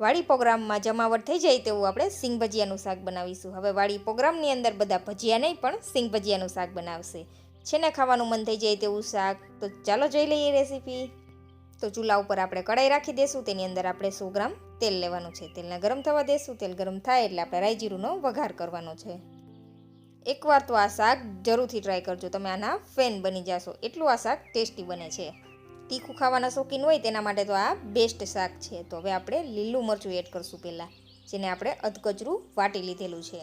વાડી પ્રોગ્રામમાં જમાવટ થઈ જાય તેવું આપણે સિંગ ભજીયાનું શાક બનાવીશું. હવે વાડી પ્રોગ્રામની અંદર બધા ભજીયા નહીં, પણ સિંગ ભજીયાનું શાક બનાવશે. છે ને ખાવાનું મન થઈ જાય તેવું શાક? તો ચાલો જોઈ લઈએ રેસીપી. તો ચૂલા ઉપર આપણે કડાઈ રાખી દઈશું તેની અંદર આપણે સો ગ્રામ તેલ લેવાનું છે. તેલને ગરમ થવા દઈશું તેલ ગરમ થાય એટલે આપણે રાઈ વઘાર કરવાનો છે. એકવાર તો આ શાક જરૂરથી ટ્રાય કરજો. તમે આના ફેન બની જશો. એટલું આ શાક ટેસ્ટી બને છે. તીખું ખાવાના શોખીન હોય તેના માટે તો આ બેસ્ટ શાક છે. તો હવે આપણે લીલું મરચું એડ કરશું પહેલાં, જેને આપણે અધકચરું વાટી લીધેલું છે.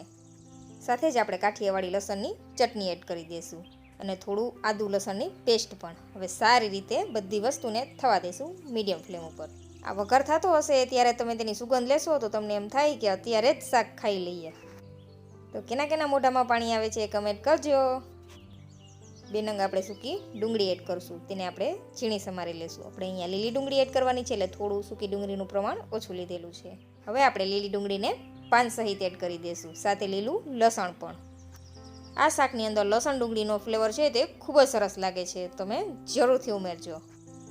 સાથે જ આપણે કાઠિયાવાડી લસણની ચટણી એડ કરી દઈશું અને થોડું આદુ લસણની પેસ્ટ પણ. હવે સારી રીતે બધી વસ્તુને થવા દઈશું મીડિયમ ફ્લેમ ઉપર. આ વઘાર થતો હશે ત્યારે તમે તેની સુગંધ લેશો તો તમને એમ થાય કે અત્યારે જ શાક ખાઈ લઈએ. તો કેના કેના મોઢામાં પાણી આવે છે કમેન્ટ કરજો. બે નંગ આપણે સૂકી ડુંગળી એડ કરશું. તેને આપણે ઝીણી સમારી લેશું. આપણે અહીંયા લીલી ડુંગળી એડ કરવાની છે એટલે થોડું સૂકી ડુંગળીનું પ્રમાણ ઓછું લીધેલું છે. હવે આપણે લીલી ડુંગળીને પાન સહિત એડ કરી દઈશું સાથે લીલું લસણ પણ. આ શાકની અંદર લસણ ડુંગળીનો ફ્લેવર છે તે ખૂબ જ સરસ લાગે છે. તમે જરૂરથી ઉમેરજો.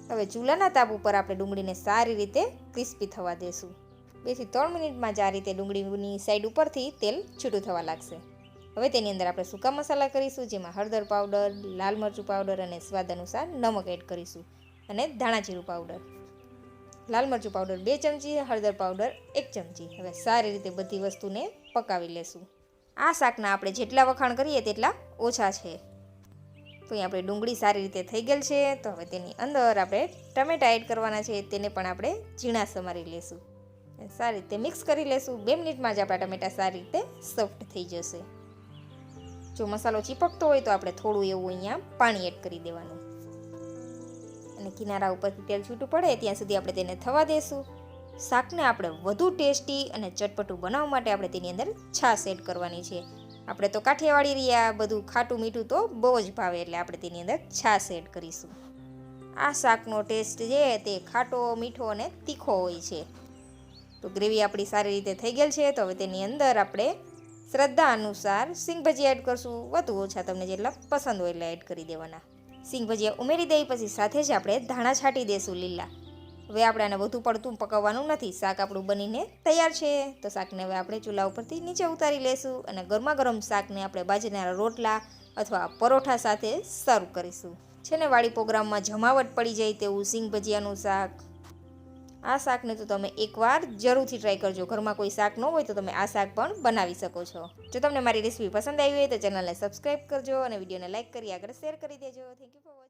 હવે ચૂલાના તાપ ઉપર આપણે ડુંગળીને સારી રીતે ક્રિસ્પી થવા દેશું. બેથી ત્રણ મિનિટમાં જ આ રીતે ડુંગળીની સાઈડ ઉપરથી તેલ છૂટું થવા લાગશે. હવે તેની અંદર આપણે સૂકા મસાલા કરીશું, જેમાં હળદર પાવડર, લાલ મરચું પાવડર અને સ્વાદ અનુસાર નમક એડ કરીશું અને ધાણા જીરું પાવડર. લાલ મરચું પાવડર બે ચમચી, હળદર પાવડર એક ચમચી. હવે સારી રીતે બધી વસ્તુને પકાવી લેશું. આ શાકના આપણે જેટલા વખાણ કરીએ તેટલા ઓછા છે. તો અહીં આપણે ડુંગળી સારી રીતે થઈ ગયેલ છે. તો હવે તેની અંદર આપણે ટમેટા એડ કરવાના છે. તેને પણ આપણે ઝીણા સમારી લેશું. સારી રીતે મિક્સ કરી લેશું. બે મિનિટમાં જ આપણા ટમેટા સારી રીતે સોફ્ટ થઈ જશે. જો મસાલો ચીપકતો હોય તો આપણે થોડું એવું અહીંયા પાણી એડ કરી દેવાનું. અને કિનારા ઉપરથી તેલ છૂટું પડે ત્યાં સુધી આપણે તેને થવા દેશું. શાકને આપણે વધુ ટેસ્ટી અને ચટપટું બનાવવા માટે આપણે તેની અંદર છાશ એડ કરવાની છે. આપણે તો કાઠિયાવાડી રહ્યા, બધું ખાટું મીઠું તો બહુ જ ભાવે એટલે આપણે તેની અંદર છાશ એડ કરીશું. આ શાકનો ટેસ્ટ જે તે ખાટો, મીઠો અને તીખો હોય છે. તો ગ્રેવી આપણી સારી રીતે થઈ ગયેલ છે, તો હવે તેની અંદર આપણે શ્રદ્ધા અનુસાર સિંગ એડ કરશું. વધુ ઓછા તમને જેટલા પસંદ હોય એટલા એડ કરી દેવાના. સિંગ ઉમેરી દઈ પછી સાથે જ આપણે ધાણા છાંટી દઈશું લીલા. હવે આપણે આને વધુ પડતું પકવવાનું નથી. શાક આપણું બનીને તૈયાર છે. તો શાકને હવે આપણે ચૂલા ઉપરથી નીચે ઉતારી લેશું અને ગરમા ગરમ શાકને આપણે બાજરીના રોટલા અથવા પરોઠા સાથે સર્વ કરીશું. છે ને વાળી પ્રોગ્રામમાં જમાવટ પડી જાય તેવું સિંગ ભજીયાનું શાક. આ શાકને તો તમે એકવાર જરૂરથી ટ્રાય કરજો. ઘરમાં કોઈ શાક ન હોય તો તમે આ શાક પણ બનાવી શકો છો. જો તમને મારી રેસીપી પસંદ આવી હોય તો ચેનલને સબસ્ક્રાઈબ કરજો અને વિડીયોને લાઇક કરી આગળ શેર કરી દેજો. Thank you for